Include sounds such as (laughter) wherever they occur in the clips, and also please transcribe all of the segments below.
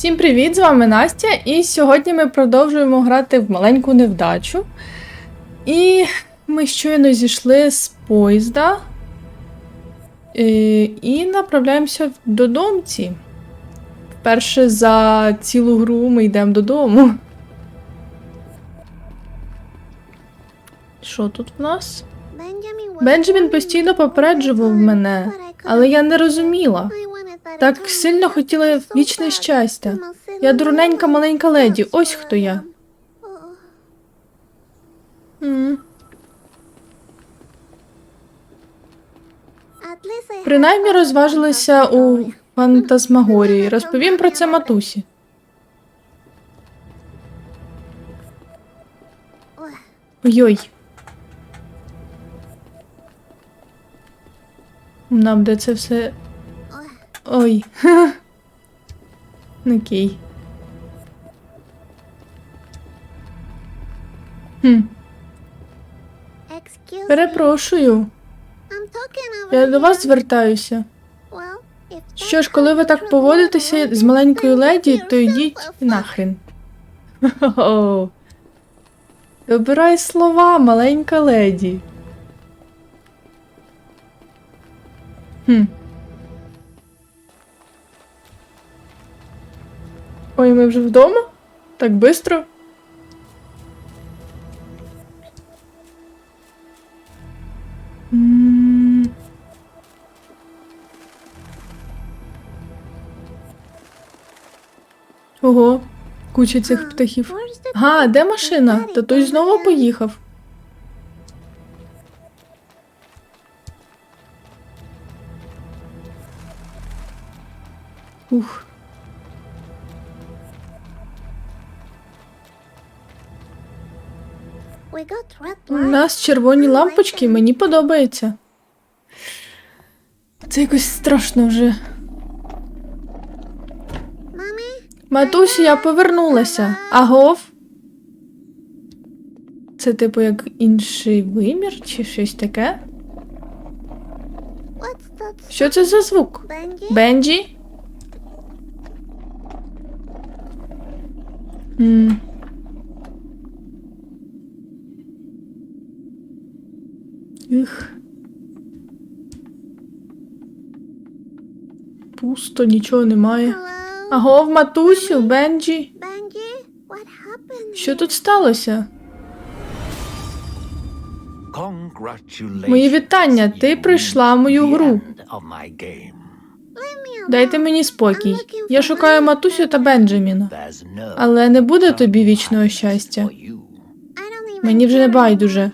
Всім привіт! З вами Настя, і сьогодні ми продовжуємо грати в маленьку невдачу. І ми щойно зійшли з поїзда е, і направляємося додомці. Вперше за цілу гру ми йдемо додому. Що тут в нас? Бенджамін постійно попереджував мене, але я не розуміла. Так сильно хотіла вічне щастя. Я дурненька маленька леді, ось хто я. Принаймні розважилися у фантасмагорії. Розповім про це матусі. Ой-ой. Нам де це все. Ой. (laughs) Окей. Хм. Перепрошую. Я до вас звертаюся. Що ж, коли ви так поводитеся з маленькою леді, то йдіть нахрен. Хо-хо. (laughs) Обирай слова, маленька леді. Хм. Ой, ми вже вдома? Так? М. Ого, куча цих птахів. Га, де машина? Татусь знову поїхав. Ух. У нас червоні лампочки, мені подобається. Це якось страшно вже. Матусю, я повернулася. Агов? Це типу як інший вимір чи щось таке? Що це за звук? Бенджі? М. Їх. Пусто, нічого немає. Агов, матусю, Бенджі. Що тут сталося? Мої вітання, ти пройшла мою гру. Дайте мені спокій. Я шукаю матусю та Бенджаміна. Але не буде тобі вічного щастя. Мені вже не байдуже.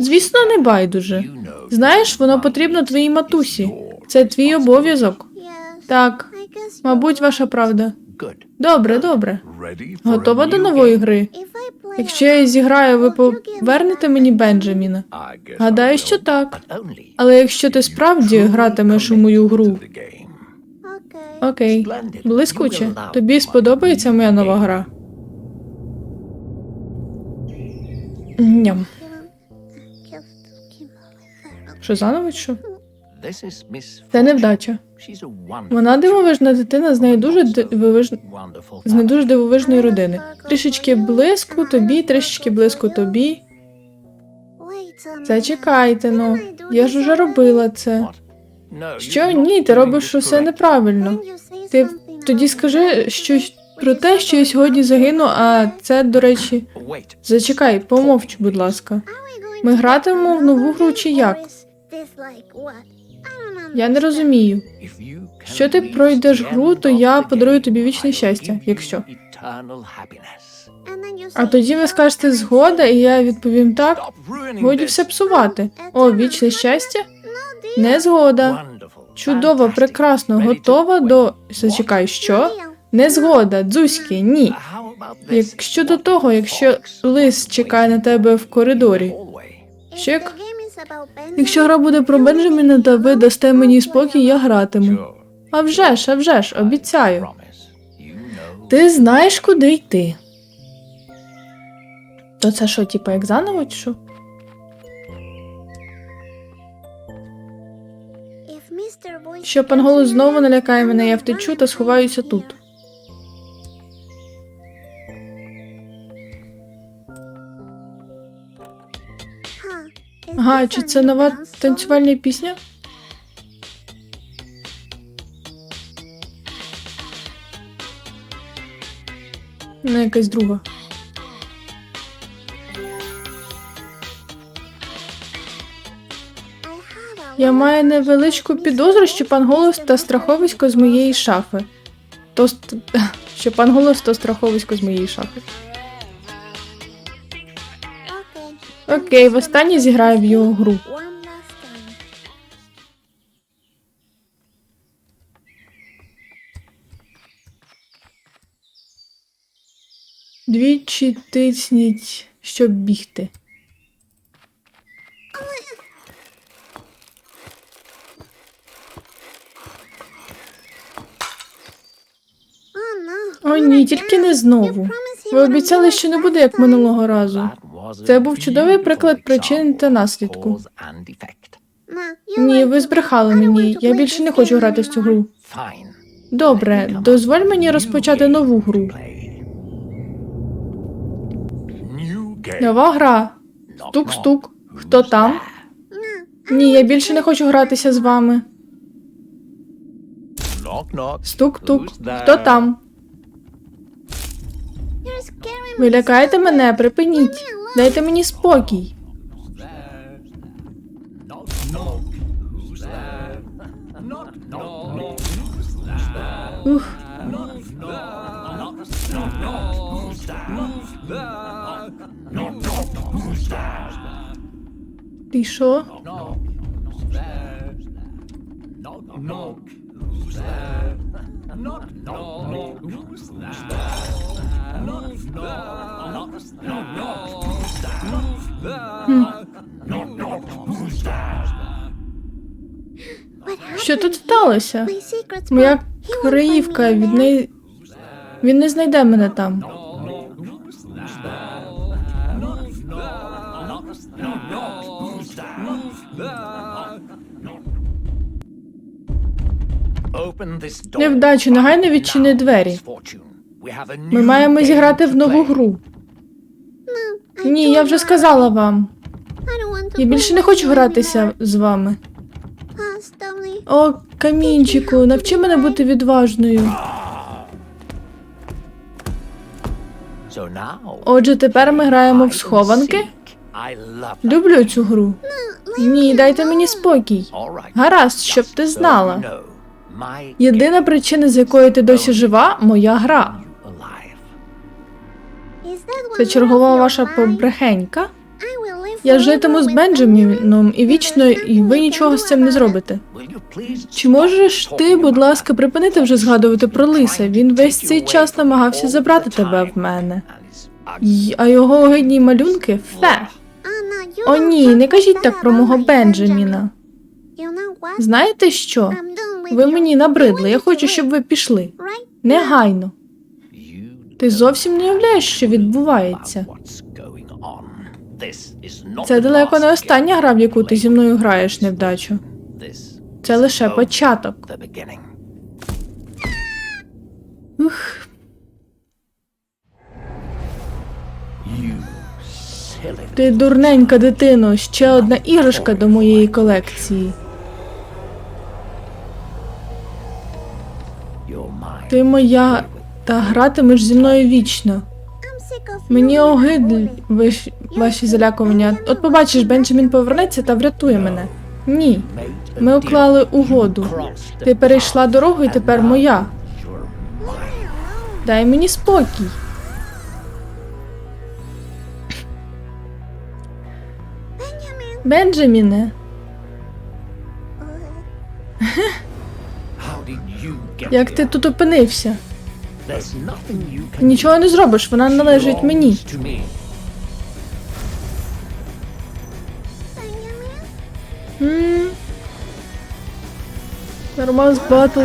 Звісно, не байдуже. Знаєш, воно потрібно твоїй матусі. Це твій обов'язок. Так, мабуть, ваша правда. Добре, добре. Готова до нової гри? Якщо я зіграю, ви повернете мені Бенджаміна? Гадаю, що так. Але якщо ти справді гратимеш у мою гру, окей, блискуче. Тобі сподобається моя нова гра? Ням. Що заново? Що? Це невдача. Вона дивовижна дитина з нею дуже дивовиж... з не дуже дивовижної родини. Трішечки блиску тобі, трішечки блиску тобі. Зачекайте, ну. Я ж уже робила це. Що? Ні, ти робиш усе неправильно. Ти тоді скажи щось про те, що я сьогодні загину, а це, до речі, зачекай, помовч, будь ласка. Ми гратимемо в нову гру чи як? Я не розумію. Що ти пройдеш гру, то я подарую тобі вічне щастя, якщо. А тоді ви скажете згода, і я відповім так. Годі все псувати. О, вічне щастя? Не згода. Чудово, прекрасно, готова до. Зачекай, що? Не згода, дзузьки, ні. Як щодо того, якщо лис чекає на тебе в коридорі. Що як? Якщо гра буде про Бенджаміна, та ви дасте мені спокій, я гратиму. А вже ж, а вже ж, обіцяю. Ти знаєш, куди йти. То це що, типа, як заново, чи що? Що пан голос знову налякає мене, я втечу та сховаюся тут. Ага, чи це нова танцювальна пісня? Не якась друга. Я маю невеличку підозру, що пан голос та страховисько з моєї шафи. То (laughs) що пан голос то страховисько з моєї шафи. Окей, востаннє зіграю в його гру. Двічі тисніть, щоб бігти. О, ні, тільки не знову. Ви обіцяли, що не буде як минулого разу. Це був чудовий приклад причин та наслідку. Ні, ви збрехали мені. Я більше не хочу грати в цю гру. Добре, дозволь мені розпочати нову гру. Нова гра. Стук-стук. Хто там? Ні, я більше не хочу гратися з вами. Стук-тук. Хто там? Ви лякаєте мене, припиніть. Дайте мені спокій. Ух. Ти що? Що тут сталося? Моя криївка від неї. Він не знайде мене там. Невдачу, негайно відчини двері. Ми маємо зіграти в нову гру. Ні, я вже сказала вам. Я більше не хочу гратися з вами. О, камінчику, навчи мене бути відважною. Отже, тепер ми граємо в схованки. Люблю цю гру. Ні, дайте мені спокій. Гаразд, щоб ти знала. Єдина причина, з якої ти досі жива, моя гра. Це чергова ваша побрехенька. Я житиму з Бенджаміном і вічно, і ви нічого з цим не зробите. Чи можеш ти, будь ласка, припинити вже згадувати про лиса? Він весь цей час намагався забрати тебе в мене. А його огидні малюнки фе. О, ні, не кажіть так про мого Бенджаміна. Знаєте що? Ви мені набридли. Я хочу, щоб ви пішли. Негайно. Ти зовсім не уявляєш, що відбувається. Це далеко не остання гра, в яку ти зі мною граєш невдачу. Це лише початок. Ух, ти дурненька дитино, ще одна іграшка до моєї колекції. Ти моя та гратимеш зі мною вічно. Мені огидні виш- ваші залякування. От побачиш, Бенджамін повернеться та врятує мене. Ні. Ми уклали угоду. Ти перейшла дорогу і тепер моя. Дай мені спокій. Бенджаміне, як ти тут опинився? Нічого не зробиш, вона належить мені. М. Нормас батл.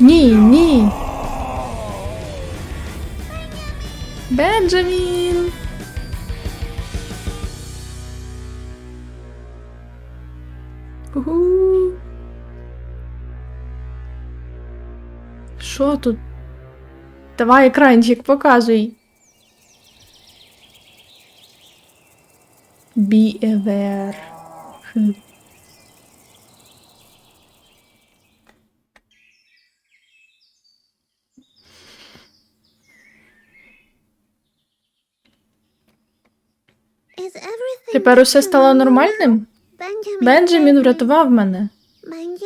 Ні, ні. Бенджамін. Давай екранчик, показуй. Be aware. Хм. Тепер усе стало нормальним? Бенджамін врятував мене.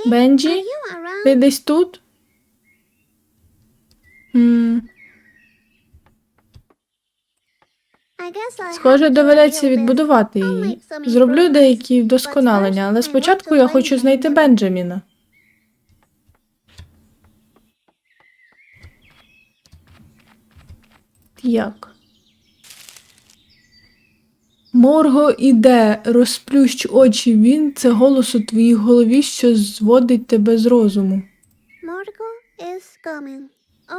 Бенджі? Ти десь тут? М, Схоже, доведеться відбудувати її. Зроблю деякі вдосконалення, але спочатку я хочу знайти Бенджаміна. Як? Морго іде, розплющ очі він, це голос у твоїй голові, що зводить тебе з розуму. Morgo is coming.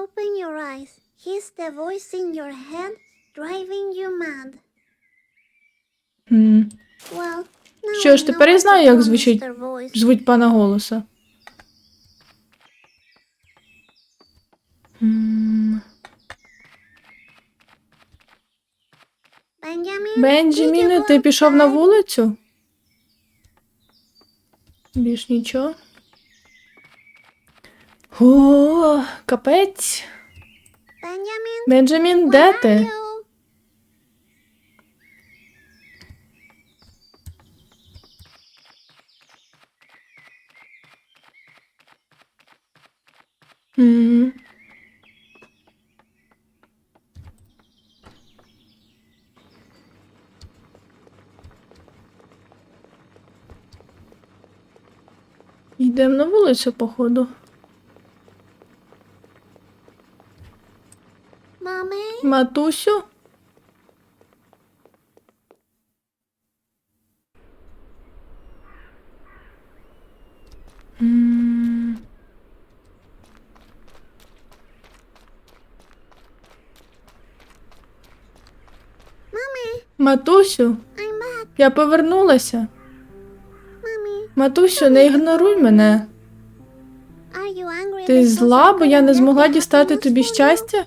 Open your eyes. He's the voice in your head driving you mad. М, Що ж, тепер я знаю, як звучить- Звуть пана голоса. М, you ти пішов на вулицю? Більш нічого. О, капець. Бенджамін, де ти? Йдемо на вулицю, походу. Мами? Матусю? М. mommy, Матусю, я повернулася. Матусю, не ігноруй мене. Ти зла, бо я не змогла дістати тобі щастя?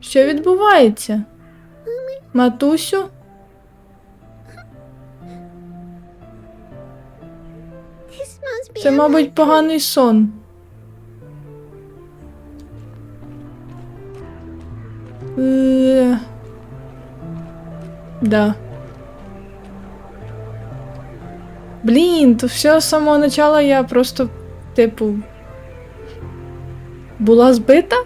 Що відбувається? Матусю? Це, мабуть, поганий сон. Е, Да. Блін, то все з самого начала я просто, типу. Була збита?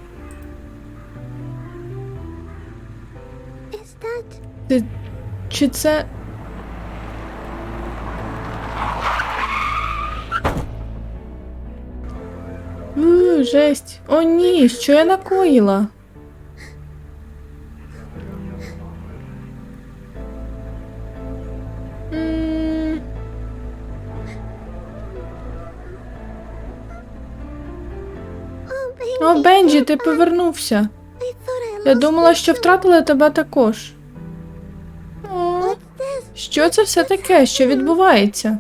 That Ти... Чи це. Жесть. О, ні, що я накоїла? Бенджі, ти повернувся. Я думала, що втратила тебе також. О, що це все таке? Що відбувається?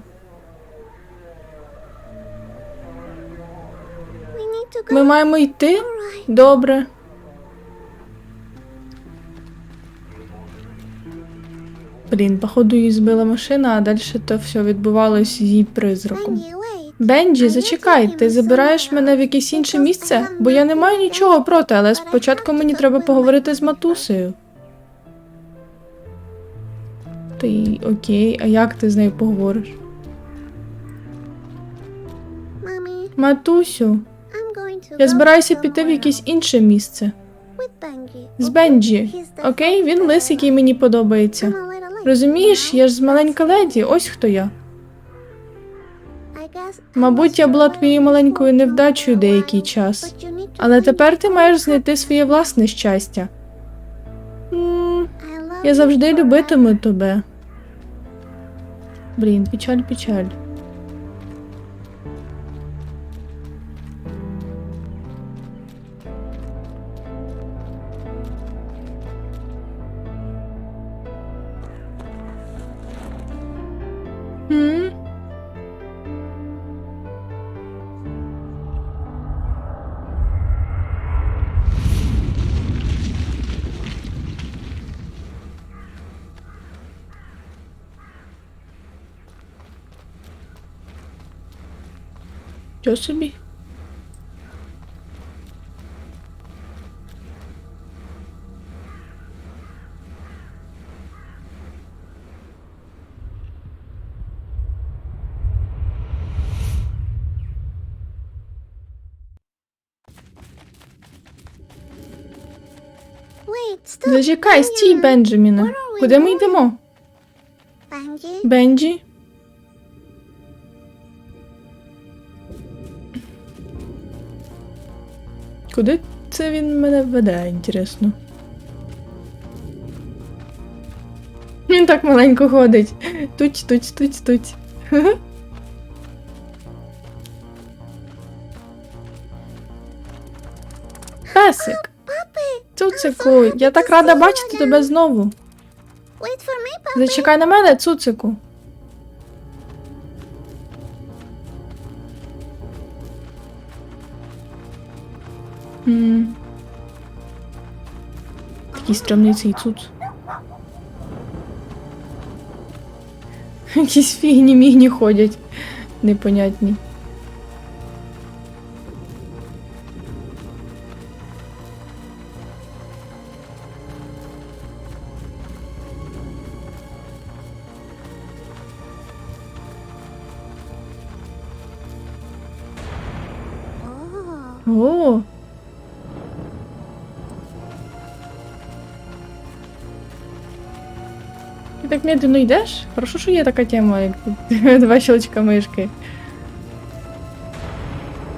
Ми маємо йти? Добре. Блін, походу її збила машина, а далі то все відбувалось з її призраком. Бенджі, зачекай, ти забираєш мене в якесь інше місце? Бо я не маю нічого проти, але спочатку мені треба поговорити з матусею. Ти окей, а як ти з нею поговориш? Матусю, я збираюся піти в якесь інше місце. З? Бенджі. Окей, він лис, який мені подобається. Розумієш, я ж з маленька леді, ось хто я. Мабуть, я була твоєю маленькою невдачею деякий час. Але тепер ти маєш знайти своє власне щастя. Я завжди любитиму тебе. Блін, печаль, печаль. Собі? Зачекай, стій, Бенджаміне. Куди ми йдемо? Бенджі? Куди це він мене веде, інтересно? Він так маленько ходить. Туць, туць, туць, туць. Песик. Цуцику, я так рада бачити тебе знову. Зачекай на мене, цуцику. Такий стрьомний цей цуц. Якісь фігні мігні ходять. Непонятні. Так медленно йдеш? Хорошо, що є така тема, як (laughs) два щелчка мишки.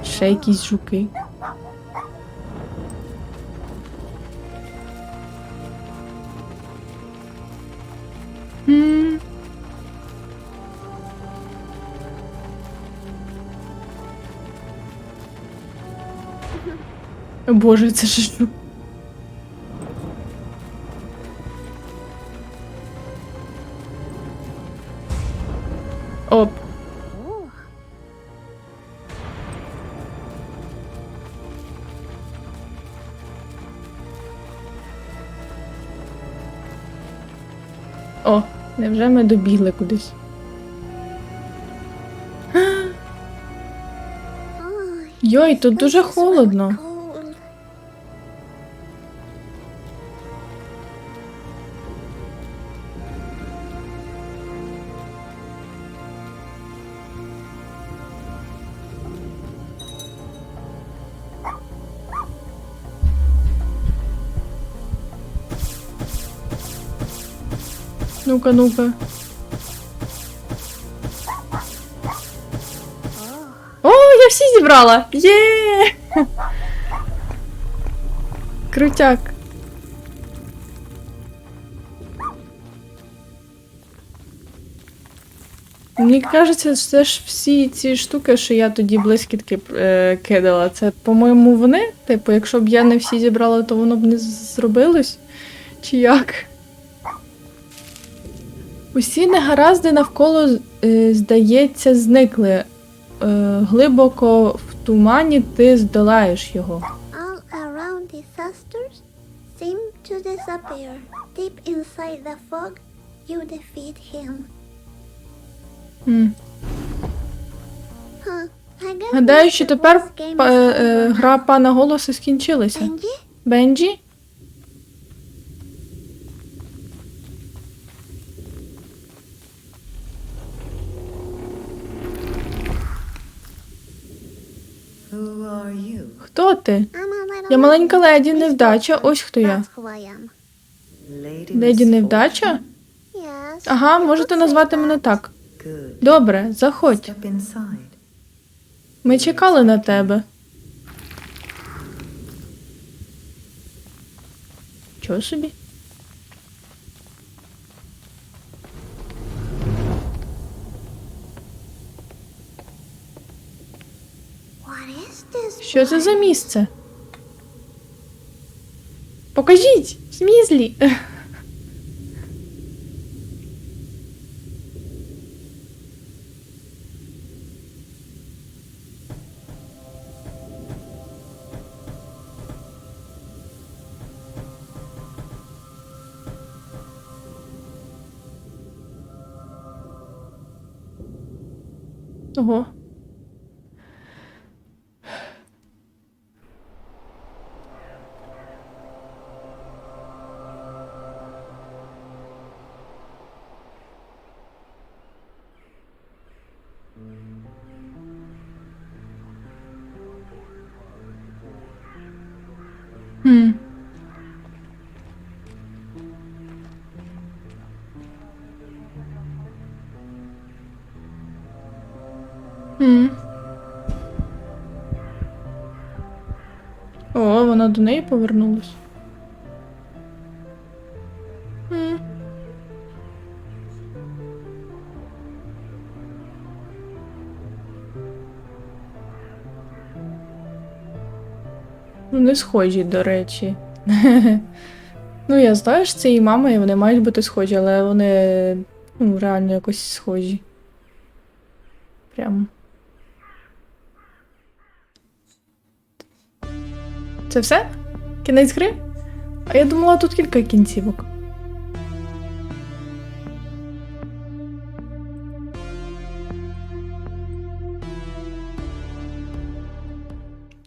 Ще якісь жуки. Боже, це ж що? О, невже ми добігли кудись? (gasps) Йой, тут дуже холодно. Ну-ка, ну-ка. О, я всі зібрала! Є! Крутяк. Мені кажеться, це ж всі ці штуки, що я тоді блискітки е, кидала. Це, по-моєму, вони? Типу, якщо б я не всі зібрала, то воно б не зробилось? Чи як? Усі негаразди навколо, е, здається, зникли. Е, глибоко в тумані ти здолаєш його. All around disasters seem to disappear. Deep inside the fog, you defeat him. Huh. Гадаю, що тепер е, гра пана голосу скінчилася. Бенджі? Хто ти? Я маленька леді невдача, ось хто я. Леді невдача? Ага, можете назвати мене так. Добре, заходь. Ми чекали на тебе. Чого собі? Що це place? за місце? Покажіть! Смізлі! Ого. Хм. О, вона до неї повернулась. Вони схожі, до речі. (laughs) ну, я знаю, що це її мама, і вони мають бути схожі, але вони ну, реально якось схожі. Прям. Це все? Кінець гри? А я думала, тут кілька кінцівок.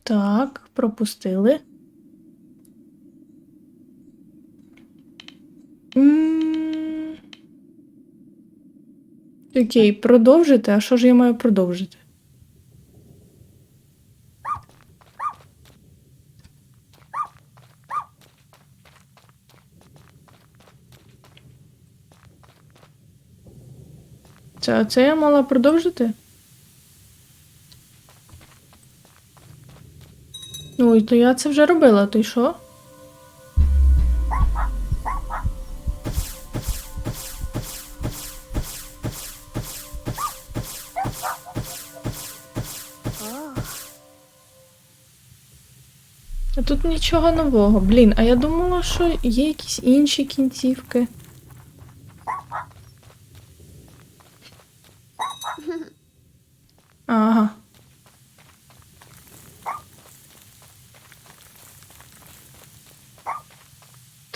Так, пропустили. Окей, продовжити. А що ж я маю продовжити? Це, це я мала продовжити? Ой, то я це вже робила, й що? А тут нічого нового. Блін, а я думала, що є якісь інші кінцівки. Ага.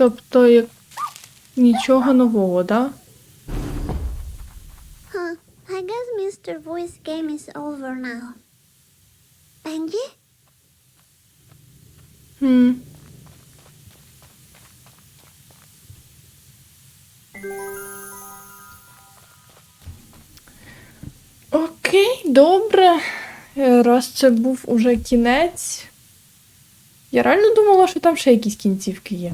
Тобто, як... нічого нового, да? Huh. I guess Mr. Voice game is over now. Benji? Хм. Окей, добре. Е, Раз це був уже кінець. Я реально думала, що там ще якісь кінцівки є.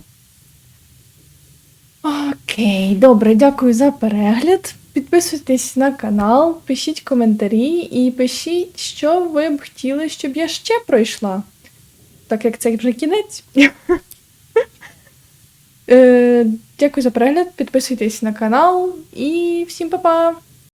Окей, добре, дякую за перегляд. Підписуйтесь на канал, пишіть коментарі і пишіть, що ви б хотіли, щоб я ще пройшла. Так як це вже кінець. (laughs) Е, Дякую за перегляд, підписуйтесь на канал і всім па-па!